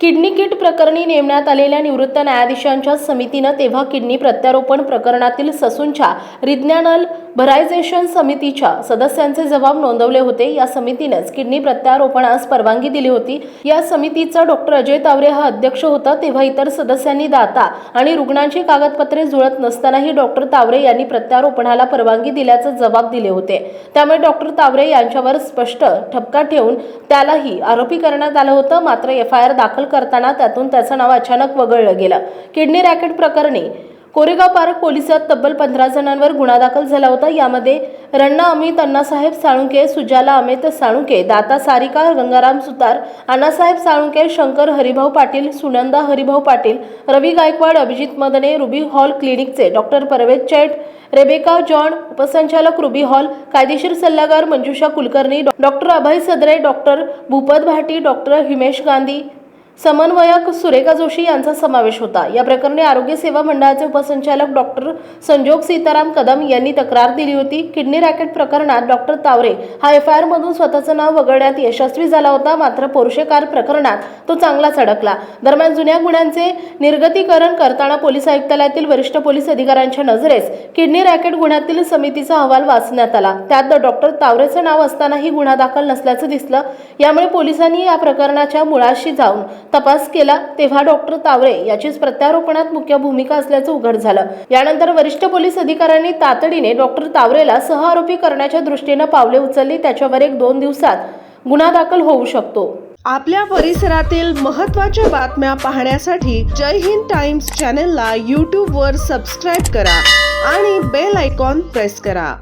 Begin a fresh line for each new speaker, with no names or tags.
Kidney kit प्रकरणी नेमण्यात आलेल्या निवृत्त न्यायाधीशांच्या समितीनं तेव्हा किडनी प्रत्यारोपण प्रकरणातील ससूंच्या रिज्ञानल भरायझेशन समितीच्या सदस्यांचे जबाब नोंदवले होते. या समितीनेच किडनी प्रत्यारोपणास परवानगी दिली होती. या समितीचा डॉक्टर अजय तावरे हा अध्यक्ष होता. तेव्हा इतर सदस्यांनी दाता आणि रुग्णांची कागदपत्रे जुळत नसतानाही डॉक्टर तावरे यांनी प्रत्यारोपणाला परवानगी दिल्याचे जबाब दिले होते. त्यामुळे डॉक्टर तावरे यांच्यावर स्पष्ट ठपका ठेवून त्यालाही आरोपी करण्यात आलं होतं. मात्र एफ आय आर दाखल करताना त्यातून त्याचं नाव अचानक वगळलं गेलं. किडनी रॅकेट प्रकरणी कोरेगाव पार्क पोलिसात तब्बल पंधरा जणांवर गुन्हा दाखल झाला होता. यामध्ये रण्णा अमित अण्णासाहेब साळुंके सुजाला अमित साळुंके दाता सारिका गंगाराम सुतार अण्णासाहेब साळुंके शंकर हरिभाऊ पाटील सुनंदा हरिभाऊ पाटील रवी गायकवाड अभिजित मदने रुबी हॉल क्लिनिकचे डॉक्टर परवेज चैट रेबेका जॉन उपसंचालक रुबी हॉल कायदेशीर सल्लागार Manjusha Kulkarni doctor Abhay Sadre doctor Bhupat Bhati doctor Himesh Gandhi समन्वयक सुरेखा जोशी यांचा समावेश होता. या प्रकरणी आरोग्य सेवा मंडळाचे उपसंचालक डॉक्टर संजोग सीताराम कदम यांनी तक्रार दिली होती. किडनी रॅकेट प्रकरणात डॉक्टर तावरे हा एफ आय मधून स्वतःचं नाव वगळण्यात यशस्वी झाला होता. मात्र पोर्शे कार प्रकरणात तो चांगलाच अडकला दरम्यान जुन्या गुन्ह्यांचे निर्गतीकरण करताना पोलीस आयुक्तालयातील वरिष्ठ पोलीस अधिकाऱ्यांच्या नजरेस किडनी रॅकेट गुन्ह्यातील समितीचा अहवाल वाचण्यात आला. त्यात डॉक्टर तावरेचं नाव असतानाही गुन्हा दाखल नसल्याचं दिसलं. यामुळे पोलिसांनी या प्रकरणाच्या मुळाशी जाऊन तपास केला तेव्हा डॉक्टर तावरे याचीच प्रत्यारोपणात मुख्य भूमिका असल्याचं उघड झालं. यानंतर वरिष्ठ पोलीस अधिकाऱ्यांनी तातडीने डॉक्टर तावरेला सहआरोपी करण्याच्या दृष्टीनं पावले उचलली त्याच्यावर एक दोन दिवसात गुन्हा दाखल होऊ शकतो.
आपल्या परिसरातील महत्त्वाच्या बातम्या पाहण्यासाठी जय हिंद टाइम्स चॅनलला यूट्यूबवर सबस्क्राईब करा आणि बेल आयकॉन प्रेस करा.